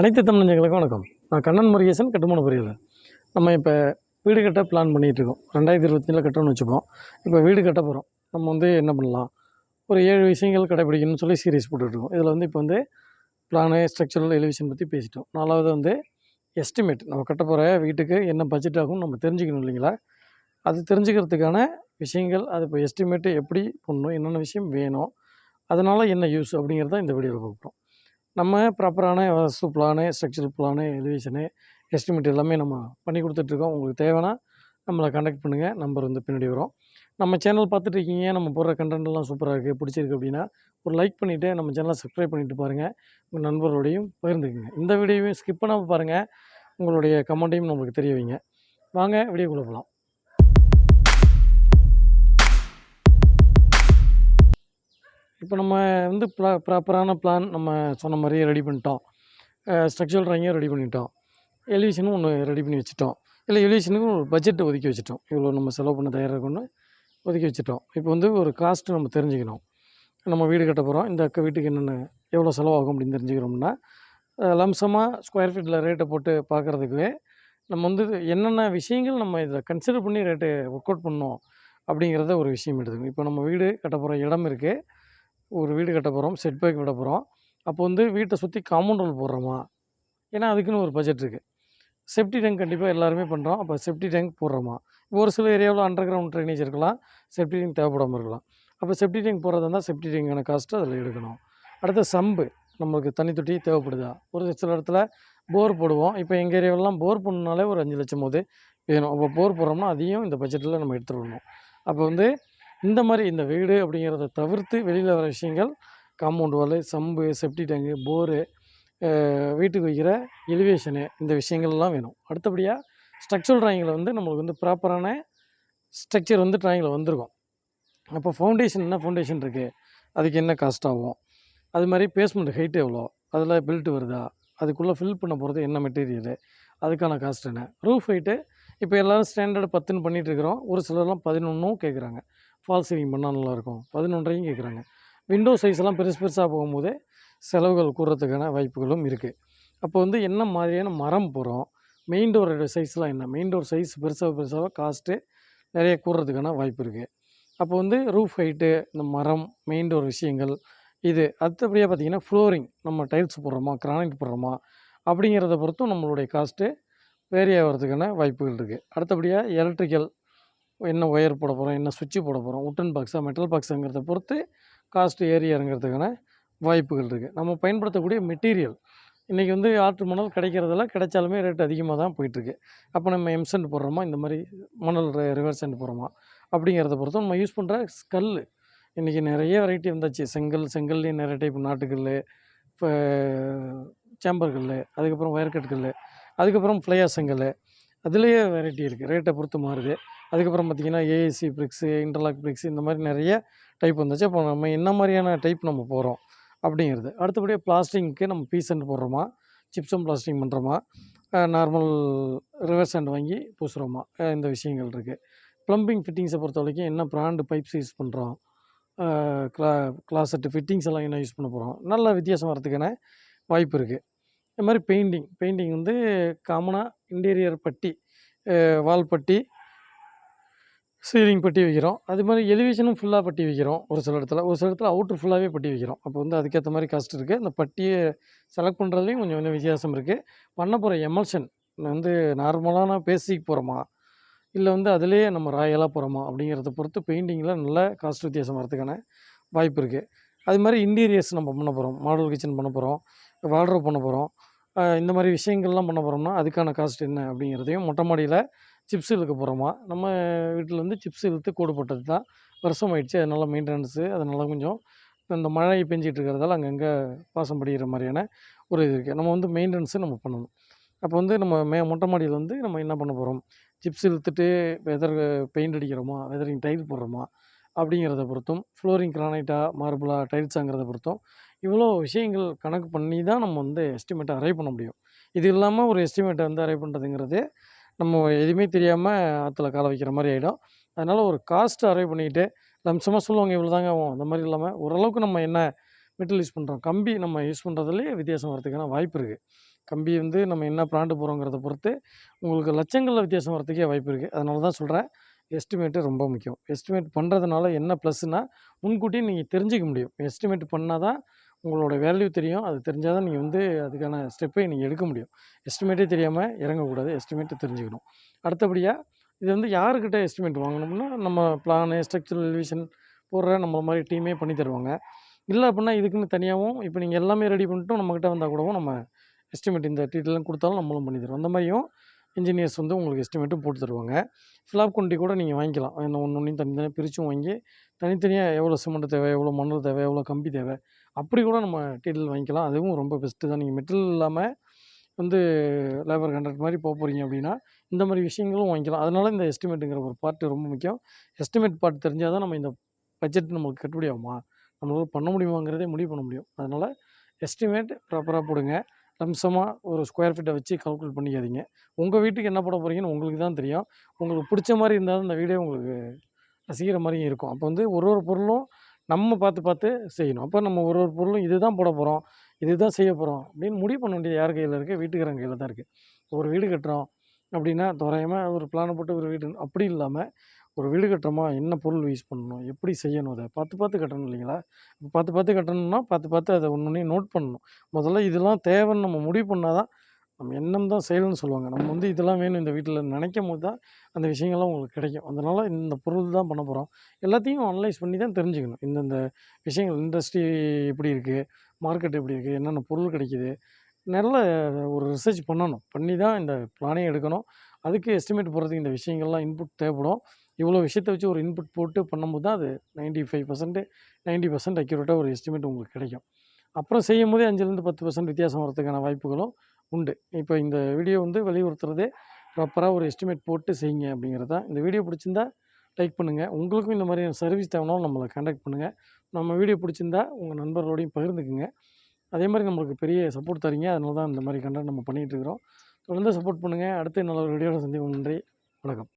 அனைத்து தமிழர்களுக்கும் வணக்கம். நான் கண்ணன் முருகேசன் கட்டுமான பொறியாளர் நம்ம இப்போ வீடு கட்ட பிளான் பண்ணிகிட்ருக்கோம் ரெண்டாயிரத்தி இருபத்தஞ்சில் கட்டணும்னு வச்சுப்போம். இப்போ வீடு கட்ட போகிறோம் நம்ம வந்து என்ன பண்ணலாம்? ஒரு ஏழு விஷயங்கள் கடைப்பிடிக்கணும்னு சொல்லி சீரியஸ் போட்டுட்ருக்கோம் இதில் வந்து இப்போ வந்து பிளானு ஸ்ட்ரக்சரல் எலிவேஷன் பற்றி பேசிட்டோம். நாலாவது வந்து எஸ்டிமேட் நம்ம கட்ட போகிற வீட்டுக்கு என்ன பட்ஜெட் ஆகும் நம்ம தெரிஞ்சுக்கணும் இல்லைங்களா? அது தெரிஞ்சுக்கிறதுக்கான விஷயங்கள் அது இப்போ எஸ்டிமேட்டு எப்படி பண்ணணும் என்னென்ன விஷயம் வேணும் அதனால் என்ன யூஸ் அப்படிங்கிறத இந்த வீடியோவில் பார்க்குறோம் நம்ம ப்ராப்பரான vastu plan structure plan elevation estimate எல்லாமே நம்ம பண்ணி கொடுத்துட்ருக்கோம். உங்களுக்கு தேவைன்னா நம்மளை காண்டாக்ட் பண்ணுங்கள் நம்பர் வந்து பின்னாடி வரும். நம்ம சேனல் பார்த்துட்டு இருக்கீங்க நம்ம போடுற கண்டென்ட்லாம் எல்லாம் சூப்பராக இருக்குது பிடிச்சிருக்கு அப்படின்னா ஒரு லைக் பண்ணிவிட்டு நம்ம சேனலை சப்ஸ்கிரைப் பண்ணிட்டு பாருங்கள் உங்கள் நண்பர்களோடையும் பகிர்ந்துக்குங்க. இந்த வீடியோவையும் ஸ்கிப் பண்ணாமல் பாருங்கள் உங்களுடைய கமெண்ட்டையும் நம்மளுக்கு தெரிய வைங்க. வாங்க வீடியோக்குள்ளே போகலாம் இப்போ நம்ம வந்து ப்ளா ப்ராப்பரான பிளான் நம்ம சொன்ன மாதிரியே ரெடி பண்ணிட்டோம். ஸ்ட்ரக்சரல் ட்ராயிங்கும் ரெடி பண்ணிட்டோம். எலிவேஷனும் ஒன்று ரெடி பண்ணி வச்சுட்டோம். இல்லை எலிவேஷனுக்கும் ஒரு பட்ஜெட்டை ஒதுக்கி வச்சுட்டோம். இவ்வளோ நம்ம செலவு பண்ண தயாராக கொண்டு ஒதுக்கி வச்சுட்டோம். இப்போ வந்து ஒரு காஸ்ட்டு நம்ம தெரிஞ்சுக்கணும். நம்ம வீடு கட்ட போகிறோம் இந்த அக்க வீட்டுக்கு என்னென்ன எவ்வளோ செலவாகும் அப்படின்னு தெரிஞ்சுக்கிறோம்னா லம்சமாக ஸ்கொயர் ஃபீட்டில் ரேட்டை போட்டு பார்க்குறதுக்கு நம்ம வந்து என்னென்ன விஷயங்கள் நம்ம இதில் கன்சிடர் பண்ணி ரேட்டு ஒர்க் அவுட் பண்ணோம் அப்படிங்கிறத ஒரு விஷயம் எடுத்துக்கணும். இப்போ நம்ம வீடு கட்ட போகிற இடம் இருக்குது ஒரு வீடு கட்ட போகிறோம் செட் பேக் விட போகிறோம் அப்போ வந்து வீட்டை சுற்றி காம்பவுண்ட் வால் போடுறோமா? ஏன்னா அதுக்குன்னு ஒரு பட்ஜெட் இருக்குது செப்டி டேங்க் கண்டிப்பாக எல்லாருமே பண்ணுறோம் அப்போ செப்டி டேங்க் போடுறோமா? ஒரு சில ஏரியாவில் அண்டர் கிரவுண்ட் ட்ரைனேஜ் இருக்கலாம். செப்டி டேங்க் தேவைப்படாமல் இருக்கலாம். அப்போ செப்டி டேங்க் போடுறதா இருந்தால் செப்டி டேங்கான காஸ்ட்டு அதில் எடுக்கணும். அடுத்து சம்பு நம்மளுக்கு தண்ணி தொட்டி தேவைப்படுதா? ஒரு சில இடத்துல போர் போடுவோம். இப்போ எங்கள் ஏரியாவிலலாம் போர் பண்ணனாலே ஒரு அஞ்சு லட்சம் போது வேணும். அப்போ போர் போடுறோம்னா அதையும் இந்த பட்ஜெட்டில் நம்ம எடுத்துடணும் அப்போ வந்து இந்த மாதிரி இந்த வீடு அப்படிங்கிறத தவிர்த்து வெளியில் வர விஷயங்கள் compound wall sump septic tank bore வீட்டுக்கு வைக்கிற எலிவேஷனு இந்த விஷயங்கள்லாம் வேணும். அடுத்தபடியாக ஸ்ட்ரக்சரல் ட்ராயிங்கில் வந்து நம்மளுக்கு வந்து ப்ராப்பரான ஸ்ட்ரக்சர் வந்து ட்ராயிங்கில் வந்திருக்கும். அப்போ ஃபவுண்டேஷன் என்ன ஃபவுண்டேஷன் இருக்குது அதுக்கு என்ன காஸ்ட் ஆகும்? அது மாதிரி பேஸ்மெண்ட் ஹைட் எவ்வளோ? அதில் பில்ட் வருதா? அதுக்குள்ளே ஃபில் பண்ண போகிறது என்ன மெட்டீரியலு அதுக்கான காஸ்ட் என்ன? ரூஃப் ஹைட்டு இப்போ எல்லோரும் ஸ்டாண்டர்டு பத்துன்னு பண்ணிகிட்டு இருக்கிறோம். ஒரு சிலர்லாம் பதினொன்றும் கேட்குறாங்க ஃபால் சீலிங் பண்ணால் நல்லாயிருக்கும் பதினொன்றையும் கேட்குறாங்க. விண்டோ சைஸ்லாம் பெருசு பெருசாக போகும்போது செலவுகள் கூடுறதுக்கான வாய்ப்புகளும் இருக்குது அப்போ வந்து என்ன மாதிரியான மரம் போகிறோம் மெயின் டோர் சைஸ்லாம் என்ன? மெயின் டோர் சைஸ் பெருசாக பெருசாக காஸ்ட்டு நிறைய கூடுறதுக்கான வாய்ப்பு இருக்குது அப்போ வந்து ரூஃப் ஹைட்டு இந்த மரம் மெயின் டோர் விஷயங்கள் இது. அடுத்தபடியாக பார்த்திங்கன்னா ஃப்ளோரிங் நம்ம டைல்ஸ் போடுறோமா கிரானைட் போடுறோமா அப்படிங்கிறத பொறுத்தும் நம்மளுடைய காஸ்ட்டு வேரி ஆகிறதுக்கான வாய்ப்புகள் இருக்குது அடுத்தபடியாக எலக்ட்ரிக்கல் என்ன ஒயர் போட போகிறோம் என்ன சுவிட்சு போட போகிறோம் உட்டன் பாக்ஸாக மெட்டல் பாக்ஸுங்கிறத பொறுத்து காஸ்ட்டு ஏறி இறங்குறதுக்கான வாய்ப்புகள் இருக்குது நம்ம பயன்படுத்தக்கூடிய மெட்டீரியல் இன்றைக்கி வந்து ஆற்று மணல் கிடைக்கிறதெல்லாம் கிடைச்சாலுமே ரேட் அதிகமாக தான் போயிட்டுருக்கு. அப்போ நம்ம எம்சென்ட் போடுறோமா? இந்த மாதிரி மணல் ரிவர்ஸ் சென்ட் போடுறோமா? அப்படிங்கிறத பொறுத்து நம்ம யூஸ் பண்ணுற ஸ்கல் இன்றைக்கி நிறைய வெரைட்டி வந்தாச்சு. செங்கல் செங்கல்லையும் நிறைய டைப் நாட்டுக்கல் இப்போ சேம்பர் கல் அதுக்கப்புறம் ஒயர்கட் கல் அதுக்கப்புறம் ஃப்ளையா செங்கல் அதுலேயே வெரைட்டி இருக்குது ரேட்டை பொறுத்து மாறுது. அதுக்கப்புறம் பார்த்திங்கன்னா ஏஏசி பிரிக்ஸு இன்டர்லாக் பிரிக்ஸ் இந்த மாதிரி நிறைய டைப் வந்துச்சு. அப்போ நம்ம என்ன மாதிரியான டைப் நம்ம போகிறோம் அப்படிங்கிறது. அடுத்தபடியாக பிளாஸ்டிங்க்கு நம்ம பீஸ் அண்ட் போடுறோமா? சிப்ஸும் பிளாஸ்டிங் பண்ணுறோமா நார்மல் ரிவர்ஸ் ஹேண்ட் வாங்கி பூசுகிறோமா இந்த விஷயங்கள் இருக்குது ப்ளம்பிங் ஃபிட்டிங்ஸை பொறுத்த வரைக்கும் என்ன ப்ராண்டு பைப்ஸ் யூஸ் பண்ணுறோம் க்ளா க்ளாசெட்டு ஃபிட்டிங்ஸ் எல்லாம் என்ன யூஸ் பண்ண போகிறோம் நல்ல வித்தியாசம் வரதுக்கான வாய்ப்பு இருக்குது இது மாதிரி பெயிண்டிங் பெயிண்டிங் வந்து காமனாக இன்டீரியர் பட்டி வால் பட்டி சீலிங் பட்டி வைக்கிறோம். அது மாதிரி எலிவேஷனும் ஃபுல்லாக பட்டி வைக்கிறோம் ஒரு சில இடத்துல. ஒரு சில இடத்துல அவுட்ரு ஃபுல்லாகவே பட்டி வைக்கிறோம். அப்போ வந்து அதுக்கேற்ற மாதிரி காஸ்ட் இருக்குது அந்த பட்டியை செலக்ட் பண்ணுறதுலையும் கொஞ்சம் கொஞ்சம் வித்தியாசம் இருக்குது பண்ண போகிற எமல்ஷன் வந்து நார்மலான பேசிக் போகிறோமா இல்லை வந்து அதுலேயே நம்ம ராயலாக போகிறோமா அப்படிங்கிறத பொறுத்து பெயிண்டிங்கில் நல்ல காஸ்ட் வித்தியாசம் வரதுக்கான வாய்ப்பு இருக்குது அது மாதிரி இன்டீரியர்ஸ் நம்ம பண்ண போகிறோம் மாடல் கிச்சன் பண்ண போகிறோம் வார்ட்ரோப் பண்ண போகிறோம் இந்த மாதிரி விஷயங்கள்லாம் பண்ண போகிறோம்னா அதுக்கான காஸ்ட் என்ன அப்படிங்கிறதையும் மொட்டை மாடியில் சிப்ஸ் இழுக்க போகிறோமா நம்ம வீட்டில் வந்து சிப்ஸ் இழுத்து கூடு போட்டது தான். வருஷம் ஆயிடுச்சு அதனால் மெயின்டெனன்ஸு அதனால் கொஞ்சம் இந்த மழை பெஞ்சிகிட்டு இருக்கிறதால அங்கங்கே பாசம் படிக்கிற மாதிரியான ஒரு இது இருக்குது நம்ம வந்து மெயின்டெனன்ஸு நம்ம பண்ணணும். அப்போ வந்து நம்ம மே மொட்டை மாடியில் வந்து நம்ம என்ன பண்ண போகிறோம் சிப்ஸ் இழுத்துட்டு வெதர் பெயிண்ட் அடிக்கிறோமா? வெதரிங் டைல் போடுறோமா? அப்படிங்கிறத பொறுத்தும் ஃப்ளோரிங் கிரானைட்டா மார்பிளா டைல்ஸாங்கிறத பொறுத்தும் இவ்வளோ விஷயங்கள் கணக்கு பண்ணி தான் நம்ம வந்து எஸ்டிமேட்டை அரைவ் பண்ண முடியும். இது இல்லாமல் ஒரு எஸ்டிமேட்டை வந்து அரைவ் பண்ணுறதுங்கிறது நம்ம எதுவுமே தெரியாமல் ஆற்றுல கால வைக்கிற மாதிரி ஆகிடும் அதனால் ஒரு காஸ்ட் அரைவ் பண்ணிக்கிட்டு லம்சமாக சொல்லுவாங்க இவ்வளோ தாங்க ஆகும். அந்த மாதிரி இல்லாமல் ஓரளவுக்கு நம்ம என்ன மெட்டீரியல் யூஸ் பண்ணுறோம் கம்பி நம்ம யூஸ் பண்ணுறதுலேயே வித்தியாசம் வரதுக்கான வாய்ப்பு இருக்குது கம்பி வந்து நம்ம என்ன பிராண்டு போடுறோங்கிறத பொறுத்து உங்களுக்கு லட்சங்களில் வித்தியாசம் வரத்துக்கே வாய்ப்பு இருக்குது அதனால தான் சொல்கிறேன் எஸ்டிமேட்டு ரொம்ப முக்கியம். எஸ்டிமேட் பண்ணுறதுனால என்ன ப்ளஸ்னால் முன்கூட்டியே நீங்கள் தெரிஞ்சுக்க முடியும். எஸ்டிமேட் பண்ணால் தான் உங்களோட வேல்யூ தெரியும். அது தெரிஞ்சால் தான் நீங்கள் வந்து அதுக்கான ஸ்டெப்பை நீங்கள் எடுக்க முடியும். எஸ்டிமேட்டே தெரியாமல் இறங்கக்கூடாது. எஸ்டிமேட்டை தெரிஞ்சுக்கணும். அடுத்தபடியாக இது வந்து யாருக்கிட்ட எஸ்டிமேட் வாங்கணும்னா நம்ம பிளானு ஸ்ட்ரக்சரல் எலிவேஷன் போடுற நம்மளை மாதிரி டீமே பண்ணி தருவாங்க. இல்லை அப்படின்னா இதுக்குன்னு தனியாகவும் இப்போ நீங்கள் எல்லாமே ரெடி பண்ணிட்டும் நம்மக்கிட்ட வந்தால் கூடவும் நம்ம எஸ்டிமேட் இந்த டீட்டெயிலாம் கொடுத்தாலும் நம்மளும் பண்ணி தருவோம். அந்த மாதிரியும் இன்ஜினியர்ஸ் வந்து உங்களுக்கு எஸ்டிமேட்டும் போட்டு தருவாங்க. ஃபிளாப் குண்டி கூட நீங்கள் வாங்கிக்கலாம். ஒன்று ஒன்றையும் தனித்தனியாக பிரித்தும் வாங்கி தனித்தனியாக எவ்வளோ சிமெண்ட் தேவை எவ்வளோ மணல் தேவை எவ்வளோ கம்பி தேவை அப்படி கூட நம்ம டீட்டெயில் வாங்கிக்கலாம். அதுவும் ரொம்ப பெஸ்ட்டு தான். நீங்கள் மெட்டல் இல்லாமல் வந்து லேபர் கான்ட்ராக்ட் மாதிரி போக போகிறீங்க அப்படின்னா இந்த மாதிரி விஷயங்களும் வாங்கிக்கலாம். அதனால் இந்த எஸ்டிமேட்டுங்கிற ஒரு பார்ட்டு ரொம்ப முக்கியம். எஸ்டிமேட் பார்ட் தெரிஞ்சால் தான் நம்ம இந்த பட்ஜெட் நம்மளுக்கு கட்டுப்படி ஆகுமா? நம்மளால பண்ண முடியுமாங்கிறதே முடிவு பண்ண முடியும். அதனால் எஸ்டிமேட் ப்ராப்பராக போடுங்க. லம்சமாக ஒரு ஸ்கொயர் ஃபீட்டை வச்சு கால்குலேட் பண்ணிக்காதீங்க. உங்கள் வீட்டுக்கு என்ன போட போகிறீங்கன்னு உங்களுக்கு தான் தெரியும். உங்களுக்கு பிடிச்ச மாதிரி இருந்தால் தான் இந்த வீடியோ உங்களுக்கு ரசிக்கிற மாதிரியும் இருக்கும். அப்போ வந்து ஒரு ஒரு பொருளும் நம்ம பார்த்து பார்த்து செய்யணும். அப்போ நம்ம ஒரு ஒரு பொருளும் இது தான் போட போகிறோம் இது தான் செய்ய போகிறோம் அப்படின்னு முடிவு பண்ண வேண்டியது யார் கையில் இருக்குது வீட்டுக்காரங்க கையில் தான் இருக்குது ஒரு வீடு கட்டுறோம் அப்படின்னா தோராயமாக ஒரு பிளானை போட்டு ஒரு வீடு அப்படி இல்லாமல் ஒரு வீடு கட்டுறோமா? என்ன பொருள் யூஸ் பண்ணணும்? எப்படி செய்யணும்? அதை பார்த்து பார்த்து கட்டணும் இல்லைங்களா? இப்போ பார்த்து பார்த்து கட்டணும்னா பார்த்து பார்த்து அதை ஒன்று நோட் பண்ணணும். முதல்ல இதெல்லாம் தேவைன்னு நம்ம முடிவு பண்ணால் தான் நம்ம எண்ணம் தான் செயல்னு சொல்லுவாங்க. நம்ம வந்து இதெல்லாம் வேணும் இந்த வீட்டில் நினைக்கும் போது தான் அந்த விஷயங்கள்லாம் உங்களுக்கு கிடைக்கும். அதனால் இந்த பொருள் தான் பண்ண போகிறோம் எல்லாத்தையும் அனலைஸ் பண்ணி தான் தெரிஞ்சுக்கணும். இந்தந்த விஷயங்கள் இண்டஸ்ட்ரி எப்படி இருக்குது மார்க்கெட் எப்படி இருக்குது என்னென்ன பொருள் கிடைக்கிது? நல்ல ஒரு ரிசர்ச் பண்ணணும். பண்ணி தான் இந்த பிளானே எடுக்கணும். அதுக்கு எஸ்டிமேட் போடுறதுக்கு இந்த விஷயங்கள்லாம் இன்புட் தேவைப்படும். இவ்வளோ விஷயத்தை வச்சு ஒரு இன்புட் போட்டு பண்ணும்போது தான் அது ninety five percent ninety percent அக்யூரேட்டாக ஒரு எஸ்டிமேட் உங்களுக்கு கிடைக்கும். அப்புறம் செய்யும் போதே அஞ்சுலேருந்து பத்து பர்சன்ட் வித்தியாசம் வரதுக்கான வாய்ப்புகளும் உண்டு. இப்போ இந்த வீடியோ வந்து வலியுறுத்துறதே ப்ராப்பராக ஒரு எஸ்டிமேட் போட்டு செய்யுங்க அப்படிங்கிறது. தான் இந்த வீடியோ பிடிச்சிருந்தா லைக் பண்ணுங்கள் உங்களுக்கும் இந்த மாதிரியான சர்வீஸ் தேவைனாலும் நம்மளை கான்டாக்ட் பண்ணுங்கள் நம்ம வீடியோ பிடிச்சிருந்தா உங்கள் நண்பர்களோடையும் பகிர்ந்துக்குங்க. அதே மாதிரி நம்மளுக்கு பெரிய சப்போர்ட் தரீங்க. அதனால தான் இந்த மாதிரி கண்டென்ட் நம்ம பண்ணிகிட்டு இருக்கிறோம். தொடர்ந்து சப்போர்ட் பண்ணுங்கள் அடுத்து நல்ல ஒரு வீடியோவில் சந்திப்போம். நன்றி. வணக்கம்.